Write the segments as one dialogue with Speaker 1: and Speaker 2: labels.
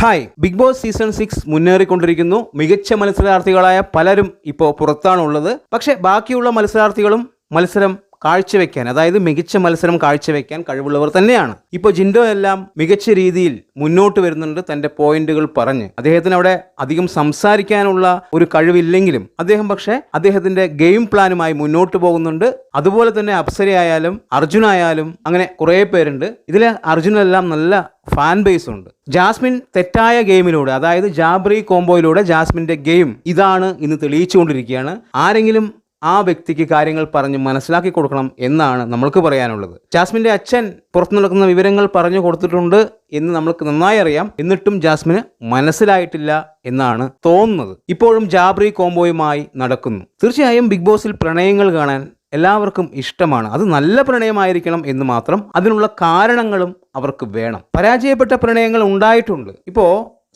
Speaker 1: Hi. Big boss season six മുന്നേറിക്കൊണ്ടിരിക്കുന്നു. മികച്ച മത്സരാർത്ഥികളായ പലരും ഇപ്പോൾ പുറത്താണുള്ളത്. പക്ഷേ ബാക്കിയുള്ള മത്സരാർത്ഥികളും മത്സരം കാഴ്ചവെക്കാൻ അതായത് മികച്ച മത്സരം കാഴ്ചവെക്കാൻ കഴിവുള്ളവർ തന്നെയാണ്. ഇപ്പോൾ ജിൻഡോ എല്ലാം മികച്ച രീതിയിൽ മുന്നോട്ട് വരുന്നുണ്ട് തന്റെ പോയിന്റുകൾ പറഞ്ഞ്. അദ്ദേഹത്തിന് അവിടെ അധികം സംസാരിക്കാനുള്ള ഒരു കഴിവില്ലെങ്കിലും അദ്ദേഹം പക്ഷേ അദ്ദേഹത്തിന്റെ ഗെയിം പ്ലാനുമായി മുന്നോട്ട് പോകുന്നുണ്ട്. അതുപോലെ തന്നെ അപ്സരയായാലും അർജുനായാലും അങ്ങനെ കുറേ പേരുണ്ട്. ഇതിൽ അർജുനെല്ലാം നല്ല ഫാൻ ബേസ് ഉണ്ട്. ജാസ്മിൻ തെറ്റായ ഗെയിമിലൂടെ അതായത് ജാബ്രി കോംബോയിലൂടെ ജാസ്മിന്റെ ഗെയിം ഇതാണ് ഇന്ന് തെളിയിച്ചുകൊണ്ടിരിക്കുകയാണ്. ആരെങ്കിലും ആ വ്യക്തിക്ക് കാര്യങ്ങൾ പറഞ്ഞ് മനസ്സിലാക്കി കൊടുക്കണം എന്നാണ് നമ്മൾക്ക് പറയാനുള്ളത്. ജാസ്മിന്റെ അച്ഛൻ പുറത്തു നടക്കുന്ന വിവരങ്ങൾ പറഞ്ഞു കൊടുത്തിട്ടുണ്ട് എന്ന് നമ്മൾക്ക് നന്നായി അറിയാം. എന്നിട്ടും ജാസ്മിന് മനസ്സിലായിട്ടില്ല എന്നാണ് തോന്നുന്നത്. ഇപ്പോഴും ജാബ്രി കോംബോയുമായി നടക്കുന്നു. തീർച്ചയായും ബിഗ് ബോസിൽ പ്രണയങ്ങൾ കാണാൻ എല്ലാവർക്കും ഇഷ്ടമാണ്. അത് നല്ല പ്രണയമായിരിക്കണം എന്ന് മാത്രം അതിനുള്ള കാരണങ്ങളും അവർക്ക് വേണം. പരാജയപ്പെട്ട പ്രണയങ്ങൾ ഉണ്ടായിട്ടുണ്ട്. ഇപ്പോൾ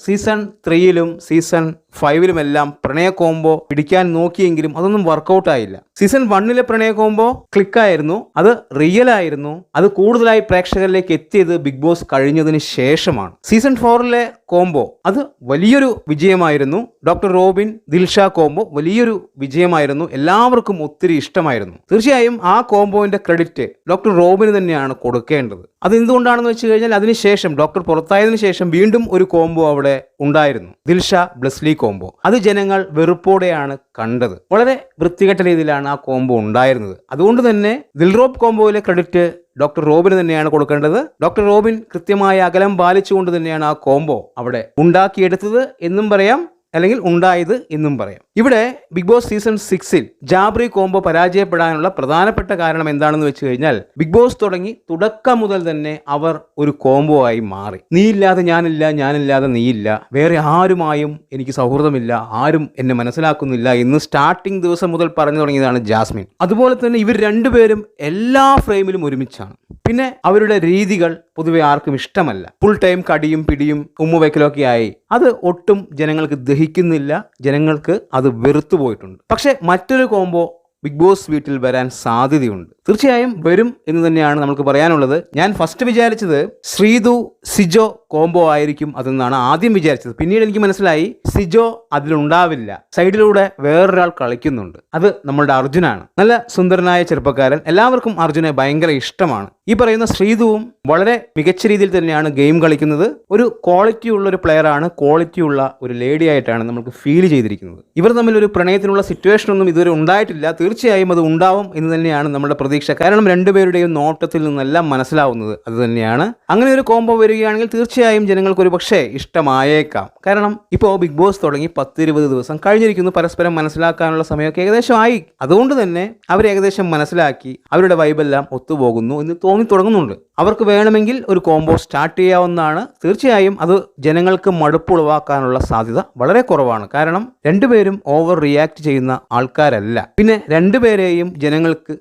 Speaker 1: സീസൺ ത്രീയിലും സീസൺ ഫൈവിലുമെല്ലാം പ്രണയ കോംബോ പിടിക്കാൻ നോക്കിയെങ്കിലും അതൊന്നും വർക്കൗട്ട് ആയില്ല സീസൺ വണ്ണിലെ പ്രണയ കോംബോ ക്ലിക്കായിരുന്നു അത് റിയൽ ആയിരുന്നു അത് കൂടുതലായി പ്രേക്ഷകരിലേക്ക് എത്തിയത് ബിഗ് ബോസ് കഴിഞ്ഞതിന് ശേഷമാണ്. സീസൺ ഫോറിലെ കോംബോ അത് വലിയൊരു വിജയമായിരുന്നു. ഡോക്ടർ റോബിൻ ദിൽഷ കോംബോ വലിയൊരു വിജയമായിരുന്നു. എല്ലാവർക്കും ഒത്തിരി ഇഷ്ടമായിരുന്നു. തീർച്ചയായും ആ കോംബോന്റെ ക്രെഡിറ്റ് ഡോക്ടർ റോബിന് തന്നെയാണ് കൊടുക്കേണ്ടത്. അത് എന്തുകൊണ്ടാണെന്ന് വെച്ച് കഴിഞ്ഞാൽ അതിനുശേഷം ഡോക്ടർ പുറത്തായതിനു ശേഷം വീണ്ടും ഒരു കോംബോ അവിടെ ഉണ്ടായിരുന്നു. ദിൽഷ ബ്ലസ്ലി കോംബോ. അത് ജനങ്ങൾ വെറുപ്പോടെയാണ് കണ്ടത്. വളരെ വൃത്തികെട്ട രീതിയിലാണ് ആ കോംബോ ഉണ്ടായിരുന്നത്. അതുകൊണ്ട് തന്നെ ദിൽറോബ് കോംബോയിലെ ക്രെഡിറ്റ് ഡോക്ടർ റോബിന് തന്നെയാണ് കൊടുക്കേണ്ടത്. ഡോക്ടർ റോബിൻ കൃത്യമായ അകലം പാലിച്ചുകൊണ്ട് തന്നെയാണ് ആ കോംബോ അവിടെ ഉണ്ടാക്കിയെടുത്തത് എന്നും പറയാം. അല്ലെങ്കിൽ ഉണ്ടായത് എന്നും പറയാം. ഇവിടെ ബിഗ് ബോസ് സീസൺ സിക്സിൽ ജാബ്രി കോംബോ പരാജയപ്പെടാനുള്ള പ്രധാനപ്പെട്ട കാരണം എന്താണെന്ന് വെച്ച് കഴിഞ്ഞാൽ ബിഗ് ബോസ് തുടങ്ങി തുടക്കം മുതൽ തന്നെ അവർ ഒരു കോംബോ ആയി മാറി. നീയില്ലാതെ ഞാനില്ല ഞാനില്ലാതെ നീയില്ല. വേറെ ആരുമായും എനിക്ക് സൗഹൃദമില്ല ആരും എന്നെ മനസ്സിലാക്കുന്നില്ല എന്ന് സ്റ്റാർട്ടിംഗ് ദിവസം മുതൽ പറഞ്ഞു തുടങ്ങിയതാണ് ജാസ്മിൻ. അതുപോലെ തന്നെ ഇവർ രണ്ടുപേരും എല്ലാ ഫ്രെയിമിലും ഒരുമിച്ചാണ്. പിന്നെ അവരുടെ രീതികൾ പൊതുവെ ആർക്കും ഇഷ്ടമല്ല. ഫുൾ ടൈം കടിയും പിടിയും ഉമ്മ ഉമ്മുവയ്ക്കലൊക്കെ ആയി. അത് ഒട്ടും ജനങ്ങൾക്ക് ദഹിക്കുന്നില്ല ജനങ്ങൾക്ക് അത് വെറുത്തു പോയിട്ടുണ്ട്. പക്ഷേ മറ്റൊരു കോംബോ ബിഗ് ബോസ് വീട്ടിൽ വരാൻ സാധ്യതയുണ്ട്. തീർച്ചയായും വരും എന്ന് തന്നെയാണ് നമുക്ക് പറയാനുള്ളത്. ഞാൻ ഫസ്റ്റ് വിചാരിച്ചത് ശ്രീതു സിജോ കോംബോ ആയിരിക്കും അതെന്നാണ് ആദ്യം വിചാരിച്ചത്. പിന്നീട് എനിക്ക് മനസ്സിലായി സിജോ അതിലുണ്ടാവില്ല. സൈഡിലൂടെ വേറൊരാൾ കളിക്കുന്നുണ്ട്. അത് നമ്മളുടെ അർജുനാണ്. നല്ല സുന്ദരനായ ചെറുപ്പക്കാരൻ. എല്ലാവർക്കും അർജുനെ ഭയങ്കര ഇഷ്ടമാണ്. ഈ പറയുന്ന ശ്രീതുവും വളരെ മികച്ച രീതിയിൽ തന്നെയാണ് ഗെയിം കളിക്കുന്നത്. ഒരു ക്വാളിറ്റി ഉള്ള ഒരു പ്ലെയറാണ് ക്വാളിറ്റി ഉള്ള ഒരു ലേഡി ആയിട്ടാണ് നമുക്ക് ഫീൽ ചെയ്തിരിക്കുന്നത്. ഇവർ തമ്മിൽ ഒരു പ്രണയത്തിനുള്ള സിറ്റുവേഷൻ ഒന്നും ഇതുവരെ ഉണ്ടായിട്ടില്ല. തീർച്ചയായും അത് ഉണ്ടാവും എന്ന് തന്നെയാണ് നമ്മുടെ പ്രതീക്ഷ. കാരണം രണ്ടുപേരുടെയും നോട്ടത്തിൽ നിന്നെല്ലാം മനസ്സിലാവുന്നത് അതുതന്നെയാണ് അങ്ങനെ ഒരു കോംബോ വരികയാണെങ്കിൽ തീർച്ചയായും ജനങ്ങൾക്ക് ഒരു പക്ഷേ ഇഷ്ടമായേക്കാം. കാരണം ഇപ്പോൾ ബിഗ് ബോസ് തുടങ്ങി പത്തിരുപത് ദിവസം കഴിഞ്ഞിരിക്കുന്നു. പരസ്പരം മനസ്സിലാക്കാനുള്ള സമയമൊക്കെ ഏകദേശം ആയി അതുകൊണ്ട് തന്നെ അവർ ഏകദേശം മനസ്സിലാക്കി അവരുടെ വൈബെല്ലാം ഒത്തുപോകുന്നു എന്ന് തോന്നി തുടങ്ങുന്നുണ്ട്. അവർക്ക് വേണമെങ്കിൽ ഒരു കോംബോ സ്റ്റാർട്ട് ചെയ്യാവുന്നതാണ്. തീർച്ചയായും അത് ജനങ്ങൾക്ക് മടുപ്പുളവാക്കാനുള്ള സാധ്യത വളരെ കുറവാണ്. കാരണം രണ്ടുപേരും ഓവർ റിയാക്ട് ചെയ്യുന്ന ആൾക്കാരല്ല. പിന്നെ രണ്ടുപേരെയും ജനങ്ങൾക്ക്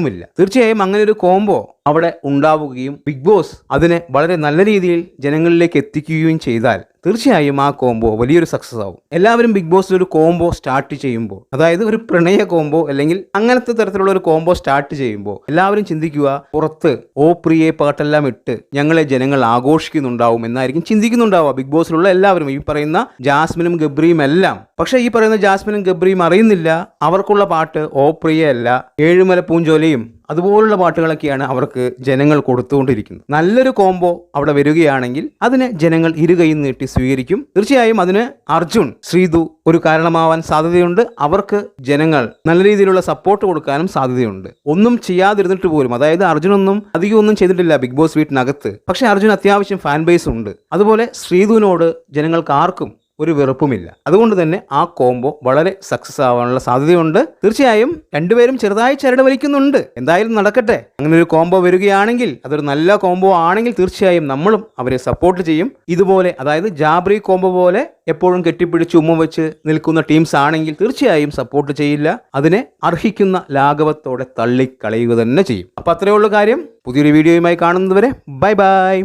Speaker 1: ദേഷ്യവുമില്ല തീർച്ചയായും അങ്ങനെ ഒരു കോംബോ അവിടെ ഉണ്ടാവുകയും ബിഗ് ബോസ് അതിനെ വളരെ നല്ല രീതിയിൽ ജനങ്ങളിലേക്ക് എത്തിക്കുകയും ചെയ്താൽ തീർച്ചയായും ആ കോംബോ വലിയൊരു സക്സസ് ആവും. എല്ലാവരും ബിഗ് ബോസിൽ ഒരു കോംബോ സ്റ്റാർട്ട് ചെയ്യുമ്പോൾ അതായത് ഒരു പ്രണയ കോംബോ അല്ലെങ്കിൽ അങ്ങനത്തെ തരത്തിലുള്ള ഒരു കോംബോ സ്റ്റാർട്ട് ചെയ്യുമ്പോൾ എല്ലാവരും ചിന്തിക്കുക പുറത്ത് ഓ പ്രിയെ പാട്ടെല്ലാം ഇട്ട് ഞങ്ങളെ ജനങ്ങൾ ആഘോഷിക്കുന്നുണ്ടാവും എന്നായിരിക്കും ചിന്തിക്കുന്നുണ്ടാവുക. ബിഗ് ബോസിലുള്ള എല്ലാവരും ഈ പറയുന്ന ജാസ്മിനും ഗബ്രിയും എല്ലാം. പക്ഷെ ഈ പറയുന്ന ജാസ്മിനും ഗബ്രിയും അറിയുന്നില്ല. അവർക്കുള്ള പാട്ട് ഓ പ്രിയ അല്ല ഏഴുമല പൂഞ്ചോലയും അതുപോലുള്ള പാട്ടുകളൊക്കെയാണ് അവർക്ക് ജനങ്ങൾ കൊടുത്തുകൊണ്ടിരിക്കുന്നത്. നല്ലൊരു കോംബോ അവിടെ വരികയാണെങ്കിൽ അതിനെ ജനങ്ങൾ ഇരുകൈ നീട്ടി സ്വീകരിക്കും. തീർച്ചയായും അതിന് അർജുൻ ശ്രീതു ഒരു കാരണമാവാൻ സാധ്യതയുണ്ട്. അവർക്ക് ജനങ്ങൾ നല്ല രീതിയിലുള്ള സപ്പോർട്ട് കൊടുക്കാനും സാധ്യതയുണ്ട്. ഒന്നും ചെയ്യാതിരുന്നിട്ട് പോലും അതായത് അർജുനൊന്നും അധികം ഒന്നും ചെയ്തിട്ടില്ല ബിഗ് ബോസ് വീട്ടിനകത്ത് പക്ഷേ അർജുൻ അത്യാവശ്യം ഫാൻ ബേസ് ഉണ്ട്. അതുപോലെ ശ്രീതുവിനോട് ജനങ്ങൾക്ക് ആർക്കും ഒരു വെറുപ്പുമില്ല. അതുകൊണ്ട് തന്നെ ആ കോംബോ വളരെ സക്സസ് ആവാനുള്ള സാധ്യതയുണ്ട്. തീർച്ചയായും രണ്ടുപേരും ചെറുതായി ചരട് വലിക്കുന്നുണ്ട് എന്തായാലും നടക്കട്ടെ. അങ്ങനെ ഒരു കോംബോ വരികയാണെങ്കിൽ അതൊരു നല്ല കോംബോ ആണെങ്കിൽ തീർച്ചയായും നമ്മളും അവരെ സപ്പോർട്ട് ചെയ്യും. ഇതുപോലെ അതായത് ജാബ്രി കോംബോ പോലെ എപ്പോഴും കെട്ടിപ്പിടിച്ച് ഉമ്മ വെച്ച് നിൽക്കുന്ന ടീംസ് ആണെങ്കിൽ തീർച്ചയായും സപ്പോർട്ട് ചെയ്യില്ല. അതിനെ അർഹിക്കുന്ന ലാഘവത്തോടെ തള്ളിക്കളയുക തന്നെ ചെയ്യും. അപ്പൊ അത്രയേ ഉള്ളൂ കാര്യം. പുതിയൊരു വീഡിയോയുമായി കാണുന്നതുവരെ ബൈ ബൈ